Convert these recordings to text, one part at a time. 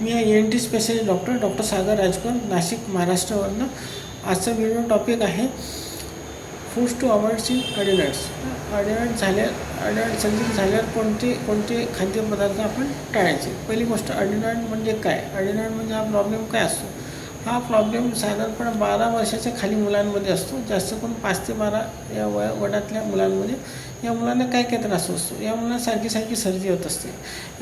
मी आहे N T specialist doctor doctor Sagar Rajkar Nashik महाराष्ट्रावरनं. आजचा video topic आहे foods to avoid in adenoids adenoid झाल्या adenoid surgery झाल्यावर कोणते कोणते खाद्यपदार्थ आपण टाळायचे? पहिली गोष्ट अडिनट म्हणजे काय? अडिनट म्हणजे हा प्रॉब्लेम काय असतो? हा प्रॉब्लेम साधारणपणे बारा वर्षाच्या खाली मुलांमध्ये असतो. जास्त करून पाच ते बारा या वय वडातल्या मुलांमध्ये या मुलांना काय काय त्रास असतो या मुलांना सारखी सारखी सर्दी होत असते.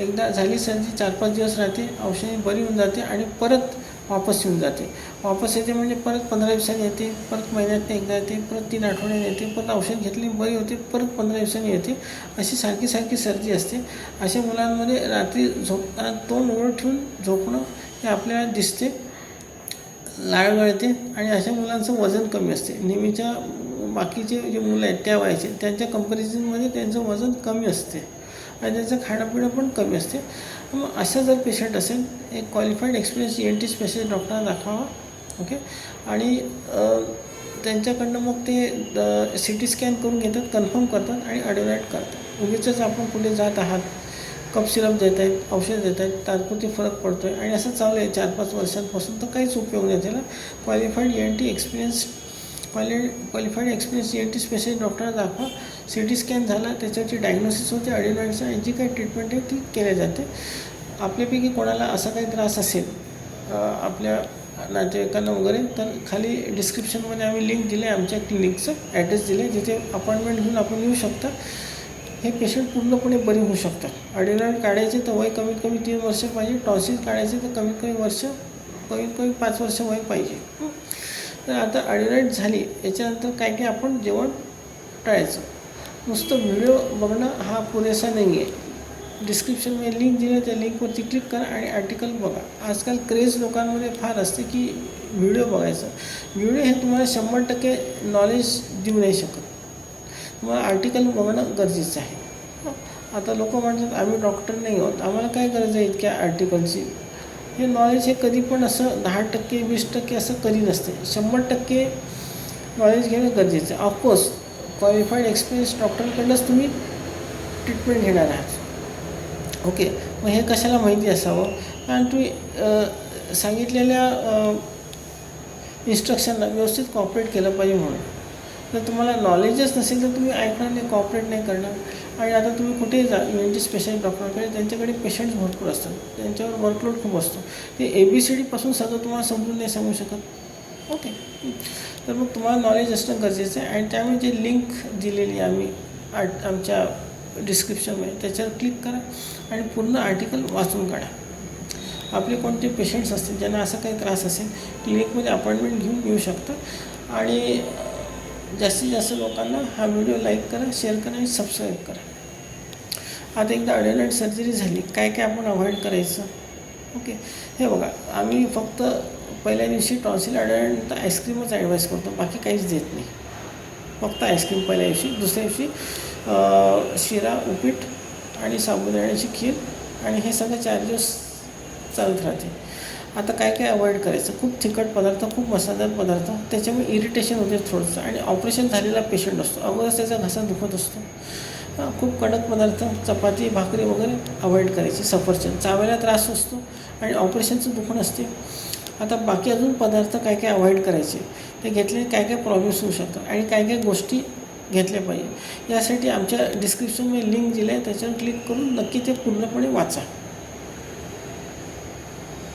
एकदा झाली सर्दी चार पाच दिवस राहते औषधी बरी होऊन जाते आणि परत वापस येऊन जाते. वापस येते म्हणजे परत पंधरा दिवसांनी येते परत महिन्यात एकदा येते परत तीन आठवड्याने येते परत औषध घेतली बरी होते परत पंधरा दिवसांनी येते. अशी सारखी सारखी सर्दी असते. अशा मुलांमध्ये रात्री झोप तोंड उघडं ठेवून झोपणं हे आपल्याला दिसते. लाळ गळते आणि अशा मुलांचं वजन कमी असते. नेहमीच्या बाकीचे जे मुलं आहेत त्या व्हायचे त्यांच्या कंपॅरिझनमध्ये त्यांचं वजन कमी असते. आणि त्यांचं खाणंपिणं पण कमी असते. मग असा जर पेशंट असेल एक qualified experience E N T specialist डॉक्टरना दाखवावा ओके आणि त्यांच्याकडनं मग ते सी टी स्कॅन करून घेतात कन्फर्म करतात आणि अडोलाईट करतात. उगीच आपण कुठे जात आहात. कप सिरप देत आहेत औषध देत आहेत तात्पुरती फरक पडतो आहे आणि असं चालू आहे चार पाच वर्षांपासून तर काहीच उपयोग नाही. त्याला qualified N T experience quali qualified experience E N T specialist डॉक्टरला दाखवा. सी टी स्कॅन झाला त्याच्याची डायग्नोसिस होते अडिनॉइडचं आणि जी काही ट्रीटमेंट आहे ती केल्या जाते. आपल्यापैकी कोणाला असा काही त्रास असेल आपल्या नातेवाईकांना वगैरे तर खाली डिस्क्रिप्शनमध्ये आम्ही लिंक दिले आहे आमच्या क्लिनिकचं ॲड्रेस दिलं आहे जिथे अपॉइंटमेंट घेऊन आपण येऊ शकता. हे पेशंट पूर्णपणे बरे होऊ शकतात. अडिनॉइड काढायचे तर वय कमीत कमी तीन वर्ष पाहिजे. टॉन्सिल काढायचे तर कमीत कमी वर्ष कमीत कमी पाच वर्ष वय पाहिजे. तर आता अडिनॉइड झाली याच्यानंतर काय काय आपण जेवण टाळायचं. नुसतं व्हिडिओ बघणं हा पुरेसा नाही आहे डिस्क्रिप्शनमध्ये लिंक दिलं त्या लिंकवरती क्लिक करा आणि आर्टिकल बघा. आजकाल क्रेज लोकांमध्ये फार असते की व्हिडिओ बघायचं. व्हिडिओ हे तुम्हाला शंभर टक्के नॉलेज देऊ नाही शकत. मग आर्टिकल बघणं गरजेचं आहे. आता लोक म्हणतात आम्ही डॉक्टर नाही आहोत. आम्हाला काय गरज आहे इतक्या आर्टिकलची हे नॉलेज हे कधी पण असं दहा टक्के वीस टक्के असं कधी नसते. शंभर टक्के नॉलेज घेणं गरजेचं आहे. ऑफकोर्स क्वालिफाईड एक्सपिरियन्स डॉक्टरकडनंच तुम्ही ट्रीटमेंट घेणार आहात. ओके मग हे कशाला माहिती असावं? कारण तुम्ही सांगितलेल्या इन्स्ट्रक्शनला व्यवस्थित कॉपरेट केलं पाहिजे म्हणून. जर तुम्हाला नॉलेजच नसेल तर तुम्ही ऐकणार नाही कॉपरेट नाही करणार. आणि आता तुम्ही कुठेही जा यू स्पेशल टी डॉक्टरांकडे त्यांच्याकडे पेशंट्स भरपूर असतात. त्यांच्यावर वर्कलोड खूप असतो. ते ए बी सी डीपासून सगळं तुम्हाला समजून नाही सांगू शकत. ओके तर मग तुम्हाला नॉलेज असणं गरजेचं आहे. आणि त्यामुळे जे लिंक दिलेली आम्ही आर्ट आमच्या डिस्क्रिप्शनमध्ये त्याच्यावर क्लिक करा आणि पूर्ण आर्टिकल वाचून काढा. आपले कोणते पेशंट्स असतील ज्यांना असा काही त्रास असेल क्लिनिकमध्ये अपॉइंटमेंट घेऊन येऊ शकता. आणि जास्तीत जास्त लोकांना हा व्हिडिओ लाईक करा शेअर करा आणि सबस्क्राईब करा. आता एकदा अडेलाईट सर्जरी झाली काय काय आपण अवॉइड करायचं? ओके. हे बघा आम्ही फक्त पहिल्या दिवशी टॉन्सिल अडेलाईट आईस्क्रीमच ॲडवाईस करतो बाकी काहीच देत नाही. फक्त आईस्क्रीम पहिल्या दिवशी दुसऱ्या दिवशी शिरा उपीट आणि साबुदाण्याची खीर आणि हे सगळं चार दिवस चालत राहते. आता काय काय अवॉइड करायचं? खूप तिखट पदार्थ खूप मसालेदार पदार्थ त्याच्यामुळे इरिटेशन होते थोडंसं. आणि ऑपरेशन झालेला पेशंट असतो. अगोदर त्याचा घसा दुखत असतो. खूप कडक पदार्थ चपाती भाकरी वगैरे अवॉइड करायची सफरचंद. चावायला त्रास असतो आणि ऑपरेशनचं दुखणं असते. आता बाकी अजून पदार्थ काय काय अवॉइड करायचे? ते घेतले काय काय प्रॉब्लेम्स होऊ शकतात? आणि काय काय गोष्टी घेतल्या पाहिजे? यासाठी आमच्या डिस्क्रिप्शनमध्ये लिंक दिलं आहे. त्याच्यावर क्लिक करून नक्की ते पूर्णपणे वाचा.